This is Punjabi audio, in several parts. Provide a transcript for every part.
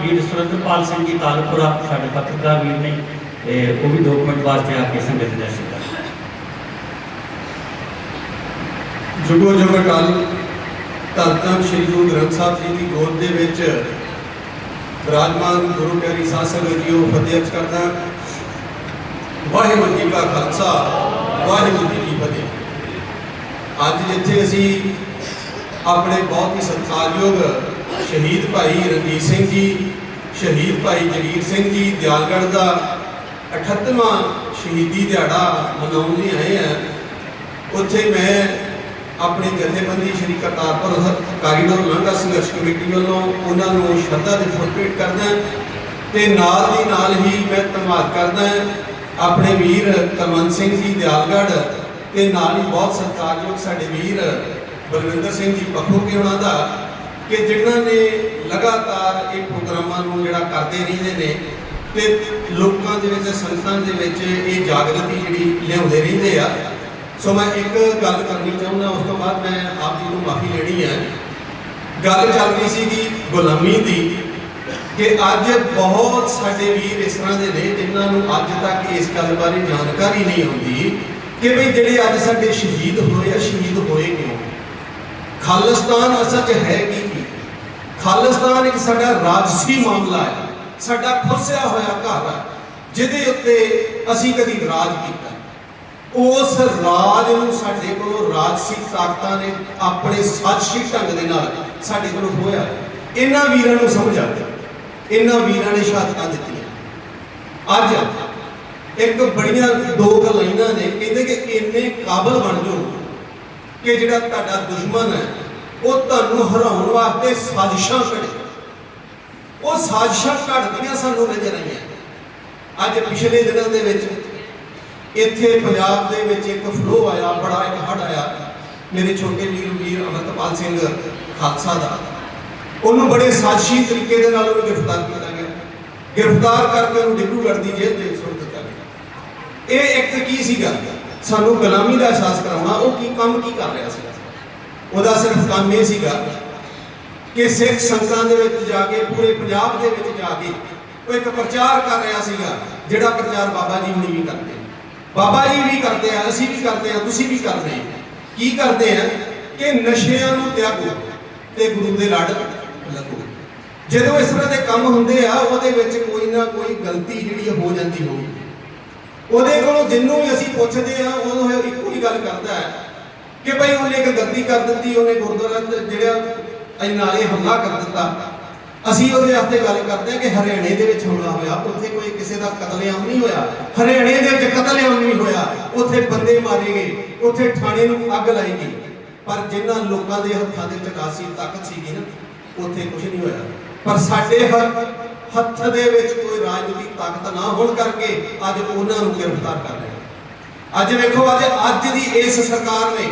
ਵੀਰ ਸੁਰਿੰਦਰਪਾਲ ਸਿੰਘ ਜੀ ਤਾਲਪੁਰਾ, ਸਾਡੇ ਪੱਤਰਕਾਰ ਵੀਰ ਨੇ ਉਹ ਵੀ 2 ਮਿੰਟ ਵਾਸਤੇ ਆ ਕੇ ਸੰਗਤ ਦੇ ਦਰਸ਼ਨ ਜੁਗੋ ਜੁਗ ਅਕਾਲ ਧੰਨ ਸ਼੍ਰੀ ਗੁਰੂ ਗ੍ਰੰਥ ਸਾਹਿਬ ਜੀ ਦੀ ਗੋਦ ਦੇ ਵਿੱਚ ਵਿਰਾਜਮਾਨ ਗੁਰੂ ਪਿਆਰੀ ਸਾਧ ਸੰਗਤ ਜੀਓ, ਫਤਿਹ ਕਰਦਾ ਵਾਹਿਗੁਰੂ ਜੀ ਕਾ ਖਾਲਸਾ, ਵਾਹਿਗੁਰੂ ਜੀ ਕੀ ਫਤਿਹ। ਅੱਜ ਜਿੱਥੇ ਅਸੀਂ ਆਪਣੇ ਬਹੁਤ ਹੀ ਸਤਿਕਾਰਯੋਗ ਸ਼ਹੀਦ ਭਾਈ ਰਣਜੀਤ ਸਿੰਘ ਜੀ, ਸ਼ਹੀਦ ਭਾਈ ਜਗੀਰ ਸਿੰਘ ਜੀ, ਦਿਆਲਗੜ੍ਹ ਦਾ 38ਵਾਂ ਸ਼ਹੀਦੀ ਦਿਹਾੜਾ ਮਨਾਉਣ ਲਈ ਆਏ ਆ। ਉੱਥੇ ਮੈਂ ਆਪਣੀ ਜਥੇਬੰਦੀ ਸ਼੍ਰੀ ਕਰਤਾਰਪੁਰ ਕਾਰੀਡੋਰ ਲਾਂਘਾ ਸੰਘਰਸ਼ ਕਮੇਟੀ ਵੱਲੋਂ ਉਹਨਾਂ ਨੂੰ ਸ਼ਰਧਾ ਦੇ ਫੁੱਲ ਭੇਟ ਕਰਦਾ ਤੇ ਨਾਲ ਦੀ ਨਾਲ ਹੀ ਮੈਂ ਧੰਨਵਾਦ ਕਰਦਾ ਆਪਣੇ ਵੀਰ ਕਲਵੰਤ ਸਿੰਘ ਜੀ ਦਿਆਲਗੜ੍ਹ ਤੇ ਨਾਲ ਹੀ ਬਹੁਤ ਸਤਿਕਾਰਯੋਗ ਸਾਡੇ ਵੀਰ ਬਲਵਿੰਦਰ ਸਿੰਘ ਜੀ ਪੱਖੋਂ ਕੇ ਉਹਨਾਂ ਦਾ। ਕਿ ਜਿਨ੍ਹਾਂ ਨੇ ਲਗਾਤਾਰ ਇਹ ਪ੍ਰੋਗਰਾਮਾਂ ਨੂੰ ਜਿਹੜਾ ਕਰਦੇ ਰਹਿੰਦੇ ਨੇ ਤੇ ਲੋਕਾਂ ਦੇ ਵਿੱਚ, ਸੰਗਤਾਂ ਦੇ ਵਿੱਚ ਇਹ ਜਾਗਰਤੀ ਜਿਹੜੀ ਲਿਆਉਂਦੇ ਰਹਿੰਦੇ ਆ। ਸੋ ਮੈਂ ਇੱਕ ਗੱਲ ਕਰਨੀ ਚਾਹੁੰਦਾ, ਉਸ ਤੋਂ ਬਾਅਦ ਮੈਂ ਆਪ ਜੀ ਨੂੰ ਮਾਫੀ ਲੈਣੀ ਹੈ। ਗੱਲ ਚੱਲ ਰਹੀ ਸੀਗੀ ਗੁਲਾਮੀ ਦੀ ਕਿ ਅੱਜ ਬਹੁਤ ਸਾਡੇ ਵੀਰ ਇਸ ਤਰ੍ਹਾਂ ਦੇ ਨੇ ਜਿਨ੍ਹਾਂ ਨੂੰ ਅੱਜ ਤੱਕ ਇਸ ਗੱਲ ਬਾਰੇ ਜਾਣਕਾਰੀ ਨਹੀਂ ਹੁੰਦੀ ਕਿ ਵੀ ਜਿਹੜੇ ਅੱਜ ਸਾਡੇ ਸ਼ਹੀਦ ਹੋਏ ਆ, ਸ਼ਹੀਦ ਹੋਏ ਕਿਉਂ? ਖਾਲਿਸਤਾਨ ਅਸਲ 'ਚ ਹੈ ਕੀ ਕੀ ਖਾਲਿਸਤਾਨ ਇੱਕ ਸਾਡਾ ਰਾਜਸੀ ਮਾਮਲਾ ਹੈ, ਸਾਡਾ ਖੁੱਸਿਆ ਹੋਇਆ ਘਰ ਹੈ, ਜਿਹਦੇ ਉੱਤੇ ਅਸੀਂ ਕਦੀ ਰਾਜ ਕੀਤਾ। ਉਸ ਰਾਜ ਨੂੰ ਸਾਡੇ ਕੋਲੋਂ ਰਾਜਸੀ ਤਾਕਤਾਂ ਨੇ ਆਪਣੇ ਸਾਜ਼ਿਸ਼ੀ ਢੰਗ ਦੇ ਨਾਲ ਸਾਡੇ ਕੋਲੋਂ ਹੋਇਆ ਇਹਨਾਂ ਵੀਰਾਂ ਨੂੰ ਸਮਝ ਆ ਇਹਨਾਂ ਵੀਰਾਂ ਨੇ ਸ਼ਹਾਦਤਾਂ ਦਿੱਤੀਆਂ। ਅੱਜ ਇੱਕ ਬੜੀਆਂ ਦੋ ਕੁ ਲਾਈਨਾਂ ਨੇ, ਕਹਿੰਦੇ ਕਿ ਇੰਨੇ ਕਾਬਲ ਬਣ ਜਾਓ ਕਿ ਜਿਹੜਾ ਤੁਹਾਡਾ ਦੁਸ਼ਮਣ ਹੈ ਉਹ ਤੁਹਾਨੂੰ ਹਰਾਉਣ ਵਾਸਤੇ ਸਾਜ਼ਿਸ਼ਾਂ ਘੜੇ ਉਹ ਸਾਜ਼ਿਸ਼ਾਂ ਘੜਦੀਆਂ ਸਾਨੂੰ ਨਜ਼ਰ ਆਈਆਂ। ਅੱਜ ਪਿਛਲੇ ਦਿਨਾਂ ਦੇ ਵਿੱਚ ਇੱਥੇ ਪੰਜਾਬ ਦੇ ਵਿੱਚ ਇੱਕ ਫਲੋ ਆਇਆ, ਬੜਾ ਇੱਕ ਹੜ ਆਇਆ। ਮੇਰੇ ਛੋਟੇ ਵੀਰ ਵੀਰ ਅਮਰਤਪਾਲ ਸਿੰਘ ਖਾਲਸਾ ਦਾ। ਉਹਨੂੰ ਬੜੇ ਸਾਜ਼ਿਸ਼ੀ ਤਰੀਕੇ ਦੇ ਨਾਲ ਉਹਨੂੰ ਗ੍ਰਿਫਤਾਰ ਕੀਤਾ ਗਿਆ। ਗ੍ਰਿਫਤਾਰ ਕਰਕੇ ਉਹਨੂੰ ਡਿੱਗੂ ਲੜਦੀ ਜੇਲ੍ਹ ਦੇ ਸੁੱਟ ਦਿੱਤਾ ਗਿਆ। ਇਹ ਇੱਕ ਕੀ ਸੀਗਾ? ਸਾਨੂੰ ਗੁਲਾਮੀ ਦਾ ਅਹਿਸਾਸ ਕਰਾਉਣਾ, ਉਹ ਕੀ ਕੰਮ ਕੀ ਕਰ ਰਿਹਾ ਸੀ? ਉਹਦਾ ਸਿਰਫ ਕੰਮ ਇਹ ਸੀਗਾ ਕਿ ਸਿੱਖ ਸੰਗਤਾਂ ਦੇ ਵਿੱਚ ਜਾ ਕੇ, ਪੂਰੇ ਪੰਜਾਬ ਦੇ ਵਿੱਚ ਜਾ ਕੇ ਉਹ ਇੱਕ ਪ੍ਰਚਾਰ ਕਰ ਰਿਹਾ ਸੀਗਾ, ਜਿਹੜਾ ਪ੍ਰਚਾਰ ਬਾਬਾ ਜੀ ਹੁਣੀ ਵੀ ਕਰਦੇ ਬਾਬਾ ਜੀ ਵੀ ਕਰਦੇ ਆ, ਅਸੀਂ ਵੀ ਕਰਦੇ ਆ, ਤੁਸੀਂ ਵੀ ਕਰਦੇ ਆ। ਕੀ ਕਰਦੇ ਆ ਕਿ ਨਸ਼ਿਆਂ ਨੂੰ ਤਿਆਗੋ ਤੇ ਗੁਰੂ ਦੇ ਲੜ ਲੱਗੋ। ਜਦੋਂ ਇਸ ਤਰ੍ਹਾਂ ਦੇ ਕੰਮ ਹੁੰਦੇ ਆ, ਉਹਦੇ ਵਿੱਚ ਕੋਈ ਨਾ ਕੋਈ ਗਲਤੀ ਜਿਹੜੀ ਹੋ ਜਾਂਦੀ ਹੋਵੇ ਉਹਦੇ ਕੋਲੋਂ ਜਿੰਨੂੰ ਵੀ ਅਸੀਂ ਪੁੱਛਦੇ ਆ ਉਹ ਇੱਕੋ ਹੀ ਗੱਲ ਕਰਦਾ ਹੈ ਕਿ ਭਾਈ ਉਹਨੇ ਇੱਕ ਗਲਤੀ ਕਰ ਦਿੱਤੀ, ਉਹਨੇ ਗੁਰਦੁਆਰਾ ਜਿਹੜਾ ਅਸੀਂ ਨਾਲੇ ਹਮਲਾ ਕਰ ਦਿੱਤਾ। ਅਸੀਂ ਉਹਦੇ ਵਾਸਤੇ ਗੱਲ ਕਰਦੇ ਹਾਂ ਕਿ ਹਰਿਆਣੇ ਦੇ ਵਿੱਚ ਹਮਲਾ ਹੋਇਆ, ਉੱਥੇ ਕੋਈ ਕਿਸੇ ਦਾ ਕਤਲੇਆਮ ਨਹੀਂ ਹੋਇਆ। ਹਰਿਆਣੇ ਦੇ ਵਿੱਚ ਕਤਲੇਆਮ ਨਹੀਂ ਹੋਇਆ। ਉੱਥੇ ਬੰਦੇ ਮਾਰੇ ਗਏ, ਉੱਥੇ ਥਾਣੇ ਨੂੰ ਅੱਗ ਲਾਈ ਗਈ। ਪਰ ਜਿਨ੍ਹਾਂ ਲੋਕਾਂ ਦੇ ਹੱਥਾਂ ਦੇ ਵਿੱਚ ਰਾਸੀ ਤਾਕਤ ਸੀਗੀ ਨਾ, ਉੱਥੇ ਕੁਝ ਨਹੀਂ ਹੋਇਆ। ਪਰ ਸਾਡੇ ਹੱਥ ਹੱਥ ਦੇ ਵਿੱਚ ਕੋਈ ਰਾਜਨੀਤਿਕ ਤਾਕਤ ਨਾ ਹੋਣ ਕਰਕੇ ਅੱਜ ਉਹਨਾਂ ਨੂੰ ਗ੍ਰਿਫਤਾਰ ਕਰ ਲਿਆ। ਅੱਜ ਵੇਖੋ, ਅੱਜ ਅੱਜ ਦੀ ਇਸ ਸਰਕਾਰ ਨੇ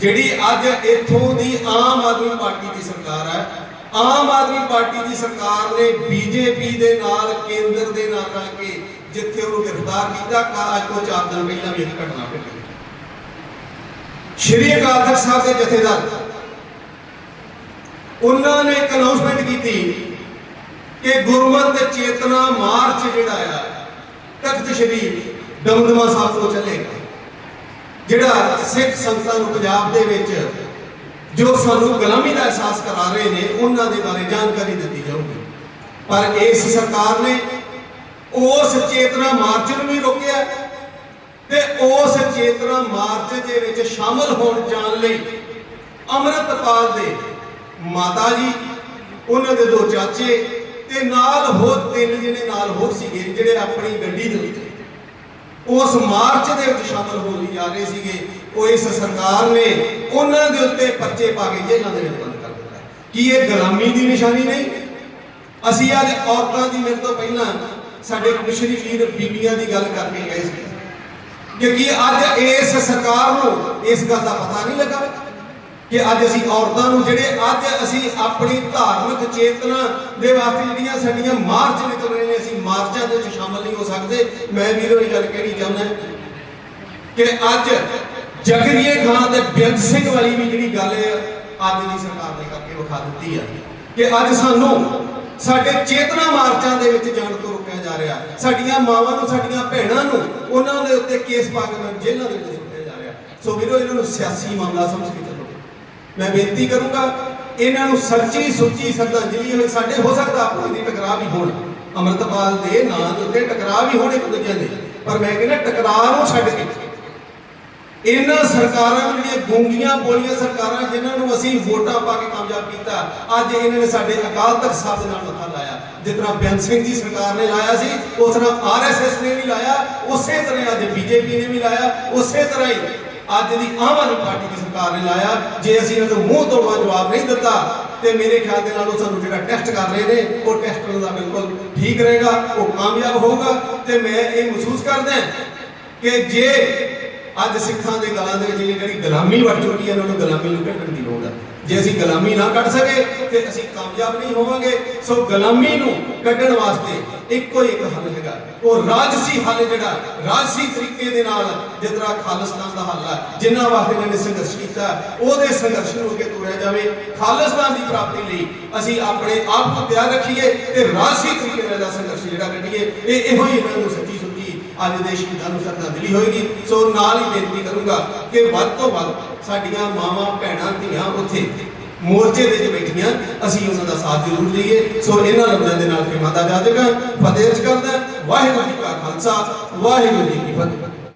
ਜਿਹੜੀ ਅੱਜ ਇੱਥੋਂ ਦੀ ਆਮ ਆਦਮੀ ਪਾਰਟੀ ਦੀ ਸਰਕਾਰ ਹੈ, ਆਮ ਆਦਮੀ ਪਾਰਟੀ ਦੀ ਸਰਕਾਰ ਨੇ ਬੀਜੇਪੀ ਦੇ ਨਾਲ, ਕੇਂਦਰ ਦੇ ਨਾਲ ਰਲ ਕੇ ਜਿੱਥੇ ਉਹਨੂੰ ਗ੍ਰਿਫਤਾਰ ਕੀਤਾ ਅੱਜ ਤੋਂ 4 ਦਿਨ ਪਹਿਲਾਂ ਵੀ ਇੱਕ ਘਟਨਾ ਘਟੀ। ਸ਼੍ਰੀ ਅਕਾਲ ਤਖਤ ਸਾਹਿਬ ਦੇ ਜਥੇਦਾਰ, ਉਹਨਾਂ ਨੇ ਇੱਕ ਅਨਾਉਂਸਮੈਂਟ ਕੀਤੀ ਕਿ ਗੁਰਮਤਿ ਚੇਤਨਾ ਮਾਰਚ ਜਿਹੜਾ ਆ, ਤਖਤ ਸ਼੍ਰੀ ਦਮਦਮਾ ਸਾਹਿਬ ਤੋਂ ਚੱਲੇਗਾ। ਜਿਹੜਾ ਸਿੱਖ ਸੰਗਤਾਂ ਨੂੰ ਪੰਜਾਬ ਦੇ ਵਿੱਚ ਜੋ ਸਾਨੂੰ ਗੁਲਾਮੀ ਦਾ ਅਹਿਸਾਸ ਕਰਾ ਰਹੇ ਨੇ, ਉਹਨਾਂ ਦੇ ਬਾਰੇ ਜਾਣਕਾਰੀ ਦਿੱਤੀ ਜਾਊਗੀ। ਪਰ ਇਸ ਸਰਕਾਰ ਨੇ ਉਸ ਚੇਤਨਾ ਮਾਰਚ ਨੂੰ ਵੀ ਰੋਕਿਆ ਤੇ ਉਸ ਚੇਤਨਾ ਮਾਰਚ ਦੇ ਵਿੱਚ ਸ਼ਾਮਲ ਹੋਣ ਜਾਣ ਲਈ ਅੰਮ੍ਰਿਤਪਾਲ ਦੇ ਮਾਤਾ ਜੀ, ਉਹਨਾਂ ਦੇ ਦੋ ਚਾਚੇ ਤੇ ਨਾਲ ਹੋਰ ਤਿੰਨ ਜਿਹੜੇ ਨਾਲ ਹੋਰ ਸੀਗੇ ਜਿਹੜੇ ਆਪਣੀ ਗੱਡੀ ਦੇ ਵਿੱਚ ਉਸ ਮਾਰਚ ਦੇ ਵਿੱਚ ਸ਼ਾਮਲ ਹੋਣ ਜਾ ਰਹੇ ਸੀਗੇ। ਉਹ ਇਸ ਸਰਕਾਰ ਨੇ ਉਹਨਾਂ ਦੇ ਉੱਤੇ ਪਰਚੇ ਪਾ ਕੇ ਜੇਲ੍ਹਾਂ ਦੇ ਵਿੱਚ ਬੰਦ ਕਰ ਦਿੱਤਾ ਕੀ ਇਹ ਗੁਲਾਮੀ ਦੀ ਨਿਸ਼ਾਨੀ ਨਹੀਂ? ਅਸੀਂ ਅੱਜ ਔਰਤਾਂ ਦੀ ਮੇਰੇ ਤੋਂ ਪਹਿਲਾਂ ਸਾਡੇ ਕ੍ਰਿਸ਼ਨੀ ਵੀਰ ਬੀਬੀਆਂ ਦੀ ਗੱਲ ਕਰਕੇ ਗਏ ਸੀ। ਕਿਉਂਕਿ ਅੱਜ ਇਸ ਸਰਕਾਰ ਨੂੰ ਇਸ ਗੱਲ ਦਾ ਪਤਾ ਨਹੀਂ ਲੱਗਾ। ਕਿ ਅੱਜ ਅਸੀਂ ਔਰਤਾਂ ਨੂੰ ਜਿਹੜੇ ਅੱਜ ਅਸੀਂ ਆਪਣੀ ਧਾਰਮਿਕ ਚੇਤਨਾ ਦੇ ਵਾਸਤੇ ਜਿਹੜੀਆਂ ਸਾਡੀਆਂ ਮਾਰਚ ਨਿਕਲ ਰਹੇ ਨੇ ਅਸੀਂ ਮਾਰਚਾਂ ਦੇ ਵਿੱਚ ਸ਼ਾਮਲ ਨਹੀਂ ਹੋ ਸਕਦੇ। ਮੈਂ ਵੀਰੋ ਇਹ ਗੱਲ ਕਹਿਣੀ ਚਾਹੁੰਦਾ ਕਿ ਅੱਜ ਜਗਰੀਏ ਖਾਨ ਤੇ ਬੇਅੰਤ ਸਿੰਘ ਵਾਲੀ ਵੀ ਜਿਹੜੀ ਗੱਲ ਹੈ ਅੱਜ ਦੀ ਸਰਕਾਰ ਨੇ ਕਰਕੇ ਵਿਖਾ ਦਿੱਤੀ ਆ ਕਿ ਅੱਜ ਸਾਨੂੰ ਸਾਡੇ ਚੇਤਨਾ ਮਾਰਚਾਂ ਦੇ ਵਿੱਚ ਜਾਣ ਤੋਂ ਰੋਕਿਆ ਜਾ ਰਿਹਾ। ਸਾਡੀਆਂ ਮਾਵਾਂ ਨੂੰ, ਸਾਡੀਆਂ ਭੈਣਾਂ ਨੂੰ ਉਹਨਾਂ ਦੇ ਉੱਤੇ ਕੇਸ ਪਾ ਕੇ ਜੇਲ੍ਹਾਂ ਦੇ ਵਿੱਚ ਸੁੱਟਿਆ ਜਾ ਰਿਹਾ। ਸੋ ਵੀਰੋ, ਇਹਨਾਂ ਨੂੰ ਸਿਆਸੀ ਮਾਮਲਾ ਸਮਝ ਕੇ ਮੈਂ ਬੇਨਤੀ ਕਰੂੰਗਾ, ਇਹਨਾਂ ਨੂੰ ਸੱਚੀ ਸੁੱਚੀ ਸ਼ਰਧਾਂਜਲੀ ਹੋਵੇ ਸਾਡੇ ਹੋ ਸਕਦਾ ਆਪੋ ਦੀ ਟਕਰਾਅ ਵੀ ਹੋਣ। ਅੰਮ੍ਰਿਤਪਾਲ ਦੇ ਨਾਂ ਦੇ ਉੱਤੇ ਟਕਰਾਅ ਵੀ ਹੋਣ ਇੱਕ ਦੂਜੇ ਦੇ ਪਰ ਮੈਂ ਕਹਿੰਦਾ ਟਕਰਾਅ ਨੂੰ ਛੱਡ ਕੇ। ਇਹਨਾਂ ਸਰਕਾਰਾਂ ਨੂੰ ਜਿਹੜੀਆਂ ਗੂੰਗੀਆਂ ਬੋਲੀਆਂ ਸਰਕਾਰਾਂ, ਜਿਨ੍ਹਾਂ ਨੂੰ ਅਸੀਂ ਵੋਟਾਂ ਪਾ ਕੇ ਕਾਮਯਾਬ ਕੀਤਾ, ਅੱਜ ਇਹਨਾਂ ਨੇ ਸਾਡੇ ਅਕਾਲ ਤਖਤ ਸਾਹਿਬ ਦੇ ਨਾਲ ਮੱਥਾ ਲਾਇਆ। ਜਿਸ ਤਰ੍ਹਾਂ ਬੇਅੰਤ ਸਿੰਘ ਦੀ ਸਰਕਾਰ ਨੇ ਲਾਇਆ ਸੀ, ਉਸ ਤਰ੍ਹਾਂ ਆਰਐਸਐਸ ਨੇ ਵੀ ਲਾਇਆ, ਉਸੇ ਤਰ੍ਹਾਂ ਅੱਜ ਬੀਜੇਪੀ ਨੇ ਵੀ ਲਾਇਆ, ਉਸੇ ਤਰ੍ਹਾਂ ਹੀ ਅੱਜ ਦੀ ਆਮ ਆਦਮੀ ਪਾਰਟੀ ਦੀ ਸਰਕਾਰ ਨੇ ਲਾਇਆ। ਜੇ ਅਸੀਂ ਇਹਨਾਂ ਨੂੰ ਮੂੰਹ ਤੋੜਵਾ ਜਵਾਬ ਨਹੀਂ ਦਿੱਤਾ, ਤੇ ਮੇਰੇ ਖਿਆਲ ਦੇ ਨਾਲ ਉਹ ਸਾਨੂੰ ਜਿਹੜਾ ਟੈਸਟ ਕਰ ਰਹੇ ਨੇ, ਉਹ ਟੈਸਟ ਉਹਨਾਂ ਦਾ ਬਿਲਕੁਲ ਠੀਕ ਰਹੇਗਾ, ਉਹ ਕਾਮਯਾਬ ਹੋਊਗਾ। ਤੇ ਮੈਂ ਇਹ ਮਹਿਸੂਸ ਕਰਦਾ ਕਿ ਜੇ ਅੱਜ ਸਿੱਖਾਂ ਦੇ ਗਲਾਂ ਦੇ ਵਿੱਚ ਜਿਹੜੀ ਗੁਲਾਮੀ ਵੱਟ ਚੁੱਕੀ ਹੈ ਉਹਨਾਂ ਨੂੰ ਗੁਲਾਮੀ ਨੂੰ ਕੱਢਣ ਦੀ ਲੋੜ ਹੈ ਜੇ ਅਸੀਂ ਗੁਲਾਮੀ ਨਾ ਕੱਢ ਸਕੇ, ਤੇ ਅਸੀਂ ਕਾਮਯਾਬ ਨਹੀਂ ਹੋਵਾਂਗੇ। ਸੋ ਗੁਲਾਮੀ ਨੂੰ ਕੱਢਣ ਵਾਸਤੇ ਇੱਕੋ ਹੀ ਇੱਕ ਹੱਲ ਹੈਗਾ। ਉਹ ਰਾਜਸੀ ਹੱਲ ਜਿਹੜਾ, ਰਾਜਸੀ ਤਰੀਕੇ ਦੇ ਨਾਲ ਜਿਸ ਤਰ੍ਹਾਂ ਖਾਲਿਸਤਾਨ ਦਾ ਹੱਲ ਹੈ, ਜਿਨ੍ਹਾਂ ਵਾਸਤੇ ਇਹਨਾਂ ਨੇ ਸੰਘਰਸ਼ ਕੀਤਾ ਉਹਦੇ ਸੰਘਰਸ਼ ਨੂੰ ਅੱਗੇ ਤੋਰਿਆ ਜਾਵੇ। ਖਾਲਿਸਤਾਨ ਦੀ ਪ੍ਰਾਪਤੀ ਲਈ ਅਸੀਂ ਆਪਣੇ ਆਪ ਨੂੰ ਤਿਆਰ ਰੱਖੀਏ ਤੇ ਰਾਜਸੀ ਤਰੀਕੇ ਨਾਲ ਦਾ ਸੰਘਰਸ਼ ਜਿਹੜਾ ਕੱਢੀਏ। ਇਹ ਇਹੋ ਹੀ ਇਹਨਾਂ ਨੂੰ ਸੱਚੀ ਅੱਜ ਦੇ ਸ਼ਹੀਦਾਂ ਨੂੰ ਸ਼ਰਧਾਂਜਲੀ ਹੋਏਗੀ। ਸੋ ਨਾਲ ਹੀ ਬੇਨਤੀ ਕਰੂੰਗਾ ਕਿ ਵੱਧ ਤੋਂ ਵੱਧ ਸਾਡੀਆਂ ਮਾਵਾਂ, ਭੈਣਾਂ, ਧੀਆਂ ਉੱਥੇ ਮੋਰਚੇ ਦੇ ਵਿੱਚ ਬੈਠੀਆਂ। ਅਸੀਂ ਉਹਨਾਂ ਦਾ ਸਾਥ ਜ਼ਰੂਰ ਲਈਏ ਸੋ ਇਹਨਾਂ ਲਫ਼ਜ਼ਾਂ ਦੇ ਨਾਲ ਖਿਮਾ ਦਾ ਜਾਦੇਗਾ ਫਤਿਹ ਕਰਦਾ ਵਾਹਿਗੁਰੂ ਜੀ ਕਾ ਖਾਲਸਾ, ਵਾਹਿਗੁਰੂ ਜੀ ਕੀ ਫਤਿਹ।